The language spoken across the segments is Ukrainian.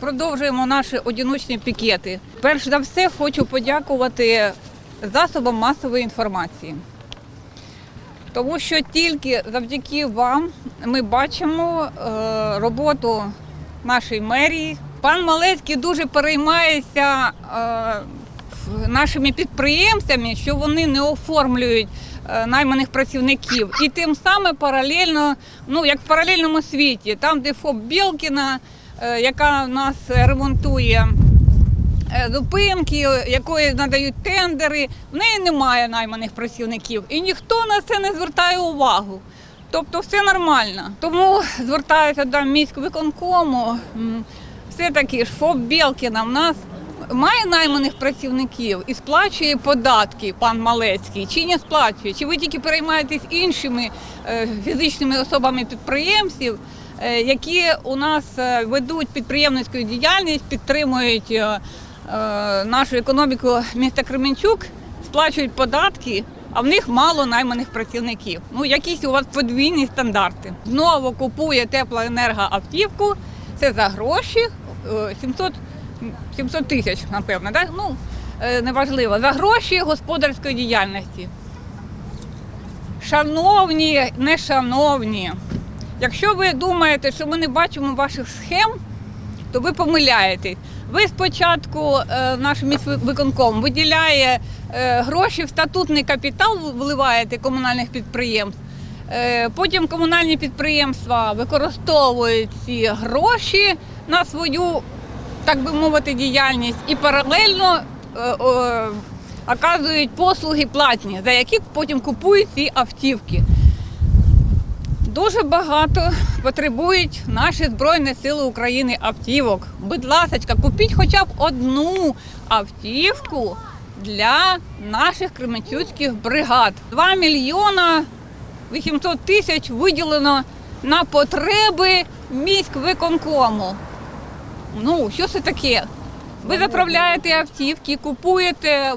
Продовжуємо наші одиночні пікети. Перш за все, хочу подякувати засобам масової інформації, тому що тільки завдяки вам ми бачимо е, роботу нашої мерії. Пан Малецький дуже переймається е, нашими підприємцями, що вони не оформлюють е, найманих працівників. І тим самим паралельно, ну як в паралельному світі, там, де ФОП Білкіна, яка в нас ремонтує е, зупинки, якої надають тендери, в неї немає найманих працівників. І ніхто на це не звертає увагу. Тобто все нормально. Тому звертаюся до міськвиконкому. м, Все-таки ж ФОП Білкіна в нас має найманих працівників і сплачує податки, пан Малецький, чи не сплачує? Чи ви тільки переймаєтесь іншими е, фізичними особами підприємців, е, які у нас е, ведуть підприємницьку діяльність, підтримують е, е, нашу економіку міста Кременчук, сплачують податки, а в них мало найманих працівників. Ну, якісь у вас подвійні стандарти. Знову купує теплоенерго автівку, це за гроші е, 700, 700 тисяч, напевно, так? Ну, е, неважливо, за гроші господарської діяльності. Шановні, нешановні, якщо ви думаєте, що ми не бачимо ваших схем, то ви помиляєтесь. Ви спочатку е, наш міськвиконком виділяє е, гроші в статутний капітал, вливаєте комунальних підприємств. Е, Потім комунальні підприємства використовують ці гроші на свою, так би мовити, діяльність і паралельно оказують послуги платні, за які потім купують ці автівки. Дуже багато потребують наші Збройні Сили України автівок. Будь ласка, купіть хоча б одну автівку для наших кременчуцьких бригад. 2 мільйона 800 тисяч виділено на потреби міськвиконкому. Ну, що це таке? Ви заправляєте автівки, купуєте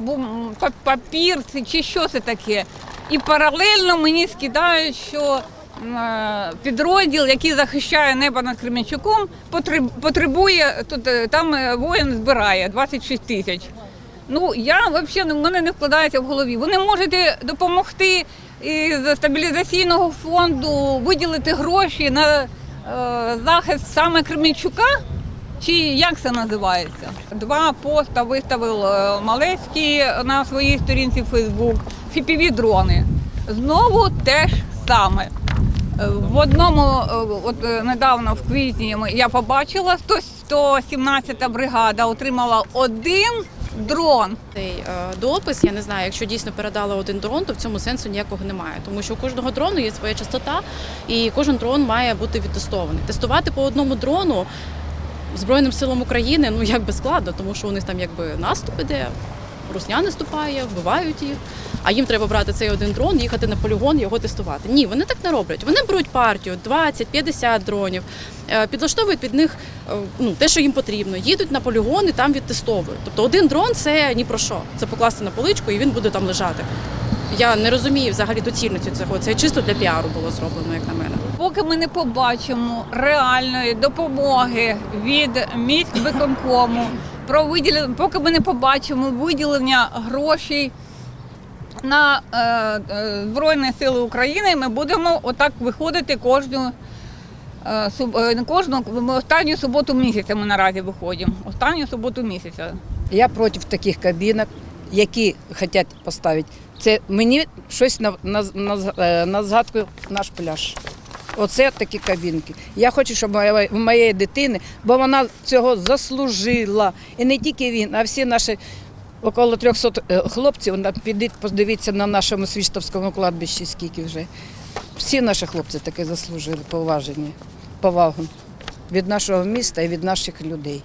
папір чи що це таке. І паралельно мені скидають, що підрозділ, який захищає небо над Кременчуком, потребує, тут е, там е, воїн збирає 26 тисяч. Ну, я взагалі в мене не вкладається в голові. Ви не можете допомогти із стабілізаційного фонду виділити гроші на е, захист саме Кременчука. Чи як це називається? Два поста виставив е, Малецький на своїй сторінці Фейсбук. fpv дрони. Знову те ж саме. Е, В одному, е, от е, недавно в квітні я побачила 100 117-та бригада отримала один дрон. Цей допис, я не знаю, якщо дійсно передали один дрон, то в цьому сенсу ніякого немає. Тому що у кожного дрону є своя частота, і кожен дрон має бути відтестований. Тестувати по одному дрону Збройним силам України ну якби складно, тому що у них там якби наступ іде, русня наступає, вбивають їх. А їм треба брати цей один дрон, їхати на полігон, його тестувати. Ні, вони так не роблять. Вони беруть партію 20-50 дронів, е, підлаштовують під них е, ну, те, що їм потрібно. Їдуть на полігон і там відтестовують. Тобто один дрон це ні про що. Це покласти на поличку і він буде там лежати. Я не розумію взагалі доцільності цього. Це чисто для піару було зроблено, як на мене. Поки ми не побачимо реальної допомоги від міськвиконкому, про виділення, поки ми не побачимо виділення грошей на е, е, Збройні Сили України, ми будемо отак виходити кожну. е, е, кожну ми останню суботу місяця ми наразі виходимо. Останню суботу місяця. Я проти таких кабінок, які хочуть поставити. Це мені щось на, на, на, на згадку наш пляж. Оце такі кабінки. Я хочу, щоб в моєї дитини, бо вона цього заслужила. І не тільки він, а всі наші около 300 е, хлопців. Підіть, подивіться на нашому свіштовському кладбищі, скільки вже. Всі наші хлопці таке заслужили поваження, повагу від нашого міста і від наших людей.